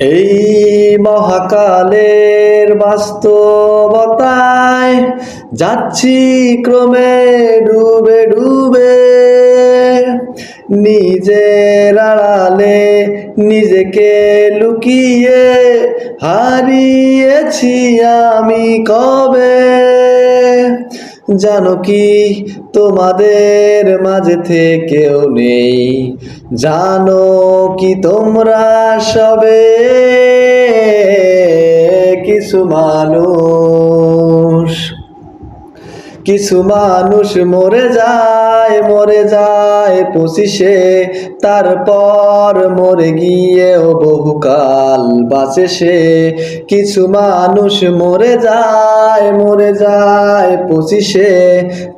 এই মহাকালের বাস্তবতায় যাচ্ছি ক্রমে ডুবে ডুবে। নিজের আড়ালে নিজেকে লুকিয়ে হারিয়েছি আমি কবে? জানো কি, তোমাদের মাঝে থেকেও নেই। জানো কি, তোমরা সবে কিছু মানুষ। কিছু মানুষ মরে যায় মরে যায় পঁচিশে, তারপর মরে গিয়েও বহুকাল বাঁচে সে। কিছু মানুষ মরে যায় মরে যায় পঁচিশে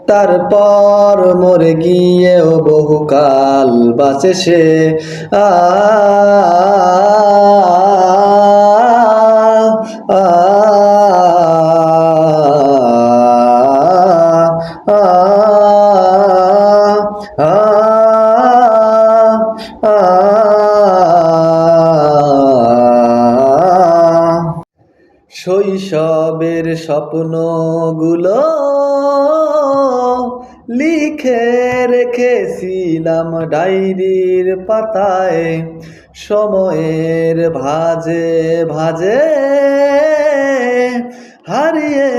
তারপর মরে গিয়েও বহুকাল বাঁচে সে আ শৈশবের স্বপ্নগুলো লিখে রেখেছিলাম ডায়েরির পাতায়। সময়ের ভাজে ভাজে হারিয়ে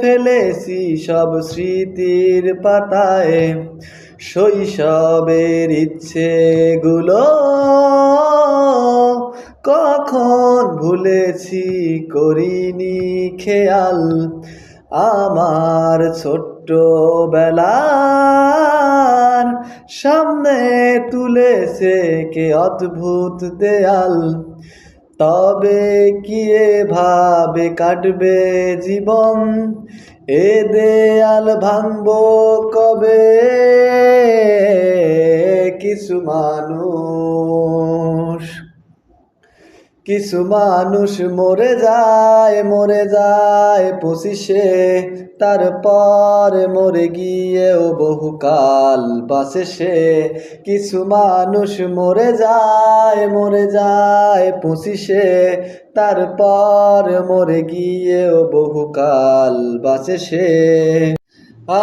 ফেলেছি সব স্মৃতির পাতায়। শৈশবের ইচ্ছেগুলো কখন ভুলেছি করিনি খেয়াল আমার ছোট্ট বেলার সামনে তুলেছে কে অদ্ভুত দেয়াল। তবে কি এভাবে কাটবে জীবন? এ দেয়াল ভাঙবো কবে? কিছু মানুষ কিছু মানুষ মরে যায় মরে যায় পঁচিশে। তারপর মরে গিয়েও বহুকাল বাঁচে সে কিছু মানুষ মরে যায় মরে যায় পঁচিশে। তারপর মরে গিয়েও বহুকাল বাঁচে সে আ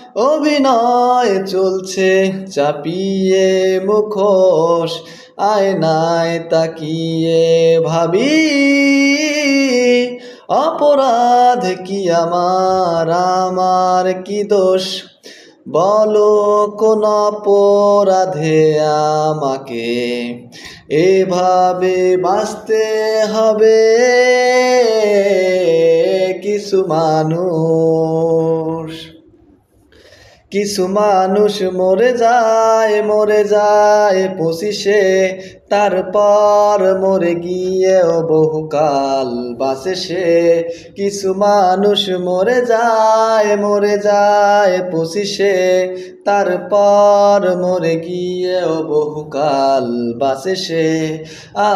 অভিনয় চলছে, চাপিয়ে মুখোশ, আয়নায় তাকিয়ে ভাবি, অপরাধ কি আমার আমার কি দোষ? বলো কোন অপরাধে আমাকে, এভাবে বাঁচতে হবে কিছু মানুষ। কিছু মানুষ মরে যায় মরে যায় পঁচিশে। তারপর মরে গিয়েও বহুকাল বাসে সে। কিছু মানুষ মরে যায় মরে যায় পঁচিশে। তারপর মরে গিয়েও বহুকাল বাসে সে। আ